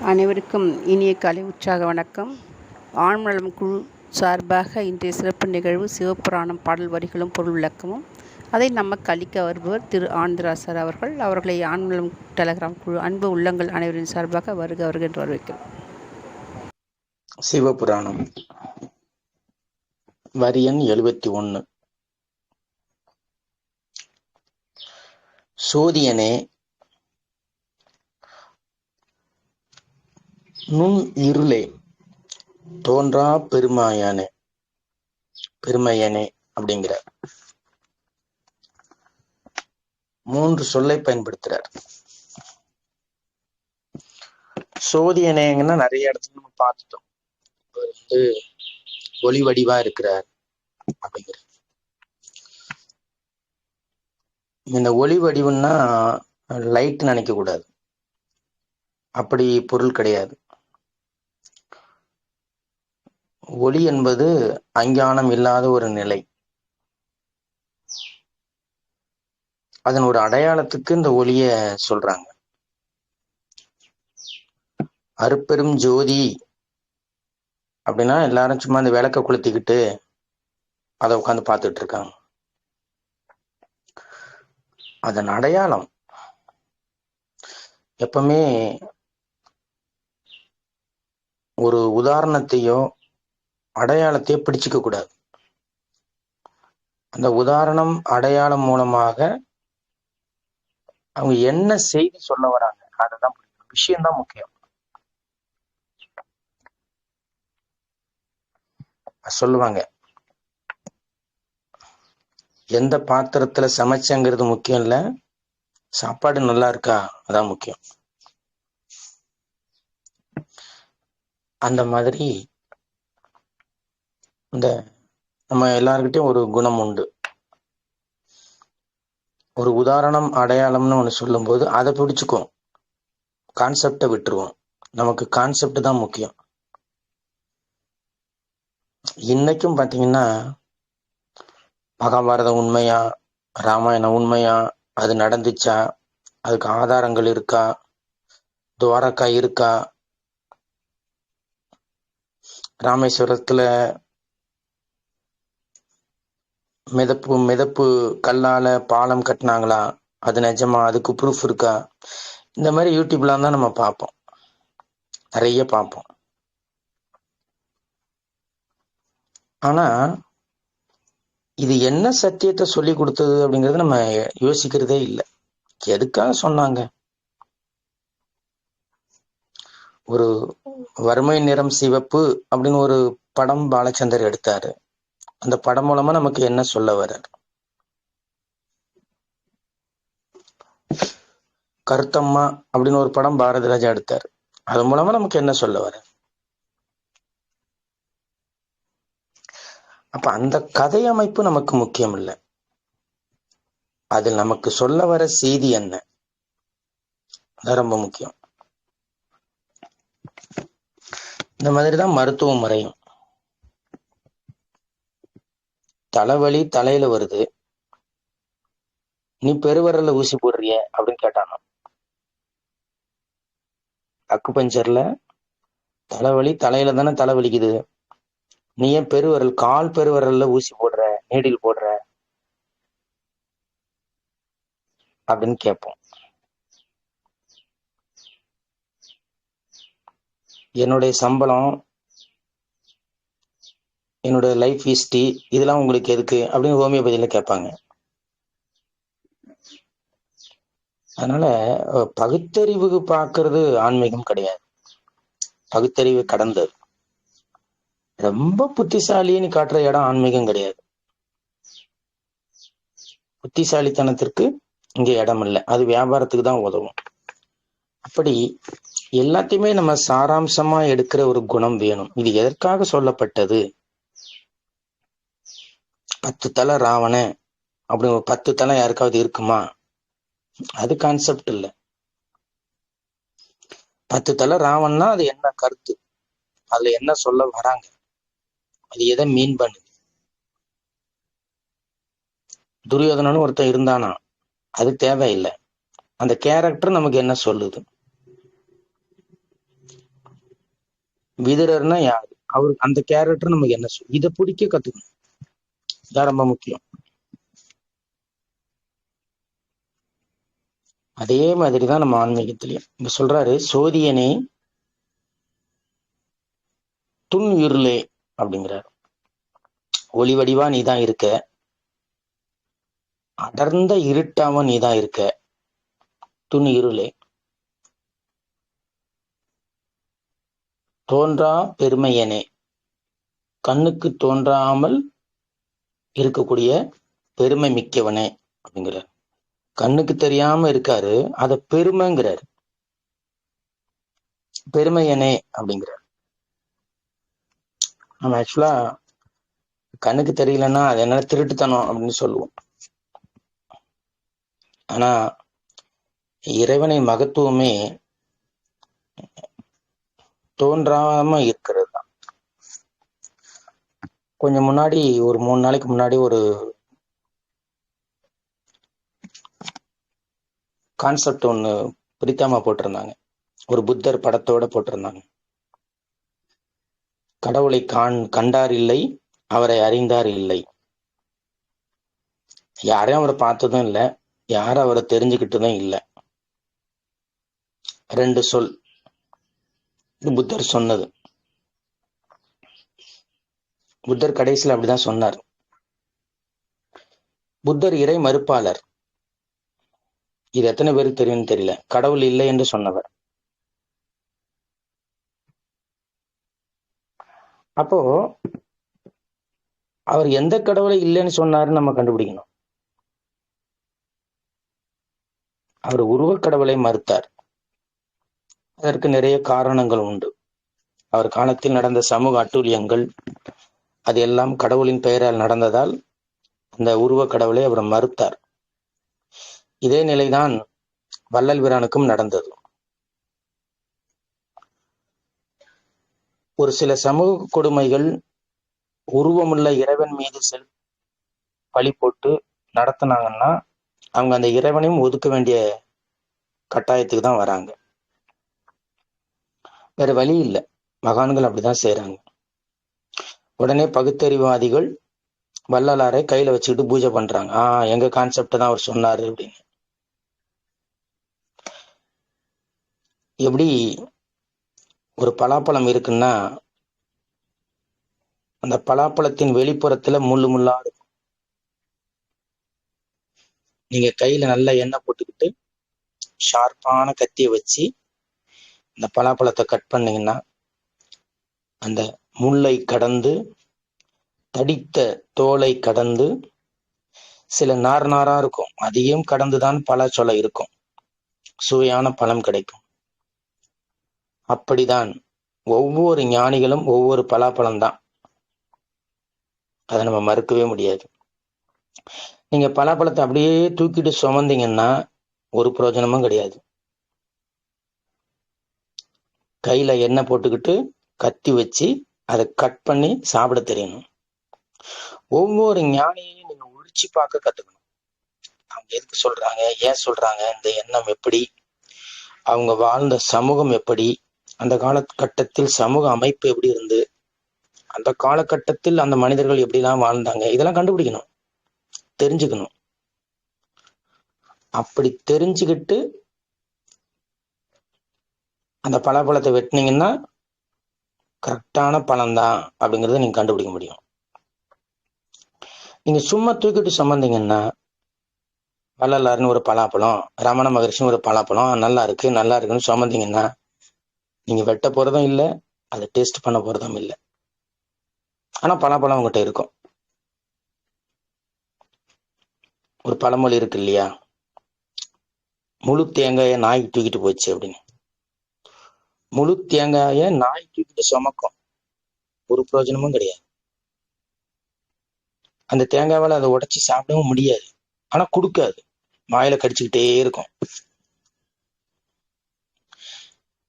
அனைவருக்கும் இனிய காலை உற்சாக வணக்கம். ஆண்மலம் குழு சார்பாக இன்றைய சிறப்பு நிகழ்வு சிவபுராணம் பாடல் வரிகளும் பொருள் விளக்கமும். அதை நம்ம அளிக்க வருபவர் திரு ஆனந்தராசர் அவர்கள். அவர்களை ஆண்மலம் டெலகிராம் குழு அன்பு உள்ளங்கள் அனைவரின் சார்பாக வருக வருக என்று வரவேற்கிறோம். சிவபுராணம். வரியன் எழுபத்தி ஒன்று சூரியனே நுண் இருளே. தோன்றா பெருமாயானே. பெருமையனே அப்படிங்கிறார். மூன்று சொல்லை பயன்படுத்துறார். சோதியனேங்கன்னா நிறைய இடத்துல நம்ம பார்த்துட்டோம். அவர் வந்து ஒளி வடிவா இருக்கிறார் அப்படிங்கிற இந்த ஒளி வடிவுன்னா லைட் நினைக்க கூடாது. அப்படி பொருள் கிடையாது. ஒளி என்பது அஞ்ஞானம் இல்லாத ஒரு நிலை. அதன் ஒரு அடையாளத்துக்கு இந்த ஒளிய சொல்றாங்க. அருப்பெரும் ஜோதி அப்படின்னா எல்லாரும் சும்மா அந்த விளக்க கொளுத்திக்கிட்டு அதை உட்காந்து பார்த்துட்டு இருக்காங்க. அதன் அடையாளம் எப்பவுமே ஒரு உதாரணத்தையோ அடையாளத்தையே பிடிச்சிக்க கூடாது. அந்த உதாரணம் அடையாளம் மூலமாக அவங்க என்ன செய்தி சொல்ல வராங்க அதுதான் பிடிக்கணும் விஷயம்தான் முக்கியம். சொல்லுவாங்க. எந்த பாத்திரத்துல சமைச்சங்கிறது முக்கியம் இல்ல? சாப்பாடு நல்லா இருக்கா? அதான் முக்கியம். அந்த மாதிரி இந்த நம்ம எல்லாருக்கிட்டையும் ஒரு குணம் உண்டு. ஒரு உதாரணம் அடையாளம்னு ஒன்று சொல்லும்போது அதை பிடிச்சுக்குவோம் கான்செப்டை விட்டுருவோம். நமக்கு கான்செப்ட் தான் முக்கியம். இன்னைக்கும் பார்த்தீங்கன்னா மகாபாரதம் உண்மையா? ராமாயணம் உண்மையா? அது நடந்துச்சா? அதுக்கு ஆதாரங்கள் இருக்கா? துவாரக்கா இருக்கா? ராமேஸ்வரத்தில் மிதப்பு மிதப்பு கல்லால பாலம் கட்டினாங்களா? அது நிஜமா? அதுக்கு ப்ரூஃப் இருக்கா? இந்த மாதிரி யூடியூப்லாம் தான் நம்ம பார்ப்போம். நிறைய பார்ப்போம். ஆனா இது என்ன சத்தியத்தை சொல்லி கொடுத்தது அப்படிங்கறது நம்ம யோசிக்கிறதே இல்லை. எதுக்காக சொன்னாங்க? ஒரு வறுமை நிறம் சிவப்பு அப்படின்னு ஒரு படம் பாலச்சந்தர் எடுத்தாரு. அந்த படம் மூலமா நமக்கு என்ன சொல்ல வர்றார் கருத்தம்மா அப்படின்னு ஒரு படம் பாரதி ராஜா எடுத்தார். அது மூலமா நமக்கு என்ன சொல்ல வர? அப்ப அந்த கதை அமைப்பு நமக்கு முக்கியம் இல்லை அதில் நமக்கு சொல்ல வர செய்தி என்ன? அது ரொம்ப முக்கியம். இந்த மாதிரிதான் மருத்துவ முறையும். தலைவலி தலையில வருது. நீ பெருவரல ஊசி போடுறிய? அப்படின்னு கேட்டானா அக்கு பஞ்சர்ல தலைவலி தலையில தானே தலைவலிக்குது. நீ ஏன் பெருவரல் கால் பெருவரல்ல ஊசி போடுற நீடில் போடுற? அப்படின்னு கேட்போம். என்னுடைய சம்பளம் என்னோட லைஃப் ஹிஸ்டரி இதெல்லாம் உங்களுக்கு எதுக்கு? அப்படின்னு ஹோமியோபதியில கேட்பாங்க. அதனால பகுத்தறிவுக்கு பார்க்கறது ஆன்மீகம் கிடையாது. பகுத்தறிவு கடந்தது. ரொம்ப புத்திசாலின்னு காட்டுற இடம் ஆன்மீகம் கிடையாது. புத்திசாலித்தனத்திற்கு இங்க இடம் இல்லை. அது வியாபாரத்துக்கு தான் உதவும். அப்படி எல்லாத்தையுமே நம்ம சாராம்சமா எடுக்கிற ஒரு குணம் வேணும். இது எதற்காக சொல்லப்பட்டது? பத்து தலை ராவண அப்படி ஒரு பத்து தலை யாருக்காவது இருக்குமா? அது கான்செப்ட் இல்லை. பத்து தலை ராவன்னா அது என்ன கருத்து? அதுல என்ன சொல்ல வராங்க? அது எதை மீன் பண்ணுது? துரியோதனன்னு ஒருத்தன் இருந்தானா? அது தேவையில்லை. அந்த கேரக்டர் நமக்கு என்ன சொல்லுது? விதுரர்னா யாரு? அவருக்கு அந்த கேரக்டர் நமக்கு என்ன சொல்லு இதை பிடிக்க கத்துக்கணும். தான் ரொம்ப முக்கியம். அதே மாதிரிதான் நம்ம ஆன்மீகத்திலையும். இங்க சொல்றாரு சோதியனே துன் இருளே அப்படிங்கிறார். ஒளி வடிவா நீதான் இருக்க. அடர்ந்த இருட்டாம நீதான் இருக்க. துன் இருளே. தோன்றா பெருமையனே. கண்ணுக்கு தோன்றாமல் இருக்கக்கூடிய பெருமை மிக்கவனே அப்படிங்கிறார். கண்ணுக்கு தெரியாம இருக்காரு அத பெருமைங்கிறார். பெருமையனே அப்படிங்கிறார். நம்ம ஆக்சுவலா கண்ணுக்கு தெரியலன்னா அது என்ன திருட்டுத்தனம் அப்படின்னு சொல்லுவோம். ஆனா இறைவனின் மகத்துவமே தோன்றாம இருக்கிறது. கொஞ்சம் முன்னாடி ஒரு மூணு நாளைக்கு முன்னாடி ஒரு கான்செப்ட் ஒன்று பிரித்தாமா போட்டிருந்தாங்க. ஒரு புத்தர் படத்தோட போட்டிருந்தாங்க. கடவுளை காண் கண்டார் இல்லை அவரை அறிந்தார் இல்லை. யாரையும் அவரை பார்த்ததும் இல்லை யாரும் அவரை தெரிஞ்சுக்கிட்டதும் இல்லை. ரெண்டு சொல். இது புத்தர் சொன்னது. புத்தர் கடைசியில் அப்படிதான் சொன்னார். புத்தர் இறை மறுப்பாளர். இது எத்தனை பேருக்கு தெரியும்னு தெரியல. கடவுள் இல்லை என்று சொன்னவர். அப்போ அவர் எந்த கடவுளை இல்லைன்னு சொன்னாருன்னு நம்ம கண்டுபிடிக்கணும். அவர் உருவக் கடவுளை மறுத்தார். அதற்கு நிறைய காரணங்கள் உண்டு. அவர் காலத்தில் நடந்த சமூக அட்டூழியங்கள் அது எல்லாம் கடவுளின் பெயரால் நடந்ததால் அந்த உருவ கடவுளை அவர் மறுத்தார். இதே நிலைதான் வள்ளல் வீரனுக்கும் நடந்தது. ஒரு சில சமூக கொடுமைகள் உருவமுள்ள இறைவன் மீது செல் பழி போட்டு நடத்தினாங்கன்னா அவங்க அந்த இறைவனையும் ஒதுக்க வேண்டிய கட்டாயத்துக்கு தான் வராங்க. வேற வழி இல்லை. மகான்கள் அப்படிதான் செய்யறாங்க உடனே பகுத்தறிவாதிகள் வள்ளலாரை கையில வச்சுக்கிட்டு பூஜை பண்றாங்க. ஆஹ் எங்க கான்செப்ட் தான் அவர் சொன்னாரு அப்படின்னு. எப்படி ஒரு பலாப்பழம் இருக்குன்னா அந்த பலாப்பழத்தின் வெளிப்புறத்துல முள்ளு முள்ளா இருக்கும். நீங்க கையில நல்ல எண்ணெய் போட்டுக்கிட்டு ஷார்ப்பான கத்தியை வச்சு இந்த பலாப்பழத்தை கட் பண்ணீங்கன்னா அந்த முள்ளை கடந்து தடித்த தோலை கடந்து சில நார் நாரா இருக்கும். அதையும் கடந்துதான் சொலை இருக்கும். சுவையான பழம் கிடைக்கும். அப்படிதான் ஒவ்வொரு ஞானிகளும் ஒவ்வொரு பலாப்பழம் தான். அதை நம்ம மறுக்கவே முடியாது. நீங்க பலாப்பழத்தை அப்படியே தூக்கிட்டு சுமந்தீங்கன்னா ஒரு பிரயோஜனமும் கிடையாது. கையில எண்ணெய் போட்டுக்கிட்டு கத்தி வச்சு அதை கட் பண்ணி சாப்பிட தெரியணும். ஒவ்வொரு ஞானியையும் நீங்க உரிச்சு பார்க்க கத்துக்கணும். அவங்க எதுக்கு சொல்றாங்க? ஏன் சொல்றாங்க? இந்த எண்ணம் எப்படி? அவங்க வாழ்ந்த சமூகம் எப்படி? அந்த காலகட்டத்தில் சமூக அமைப்பு எப்படி இருந்து? அந்த காலகட்டத்தில் அந்த மனிதர்கள் எப்படிலாம் வாழ்ந்தாங்க? இதெல்லாம் கண்டுபிடிக்கணும். தெரிஞ்சுக்கணும். அப்படி தெரிஞ்சுக்கிட்டு அந்த பலாப்பழத்தை வெட்டினீங்கன்னா கரெக்டான பழம் தான் அப்படிங்கிறத நீங்க கண்டுபிடிக்க முடியும். நீங்க சும்மா தூக்கிட்டு சுமந்தீங்கன்னா வள்ளலாருன்னு ஒரு பலாப்பழம் ரமண மகரிஷின்னு ஒரு பலாப்பழம் நல்லா இருக்கு நல்லா இருக்குன்னு சுமந்தீங்கன்னா நீங்க வெட்ட போறதும் இல்லை அதை டேஸ்ட் பண்ண போறதும் இல்லை. ஆனா பலாப்பழம் உங்ககிட்ட இருக்கும். ஒரு பழமொழி இருக்கு இல்லையா? முழு தேங்காயை நாய் தூக்கிட்டு போச்சு அப்படின்னு. முழு தேங்காய நாய் தூக்கிட்டு சுமக்கும். ஒரு பிரயோஜனமும் கிடையாது. அந்த தேங்காயால அதை உடைச்சு சாப்பிடவும் முடியாது. ஆனா கொடுக்காது. வாயில கடிச்சுக்கிட்டே இருக்கும்.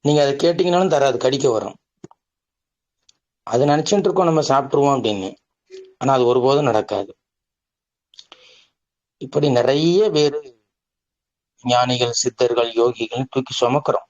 நீங்க அதை கேட்டீங்கனாலும் தராது. கடிக்க வரும். அது நினைச்சுட்டு இருக்கோம் நம்ம சாப்பிட்டுருவோம் அப்படின்னு. ஆனா அது ஒருபோதும் நடக்காது. இப்படி நிறைய பேரு ஞானிகள் சித்தர்கள் யோகிகள் தூக்கி சுமக்கிறோம்.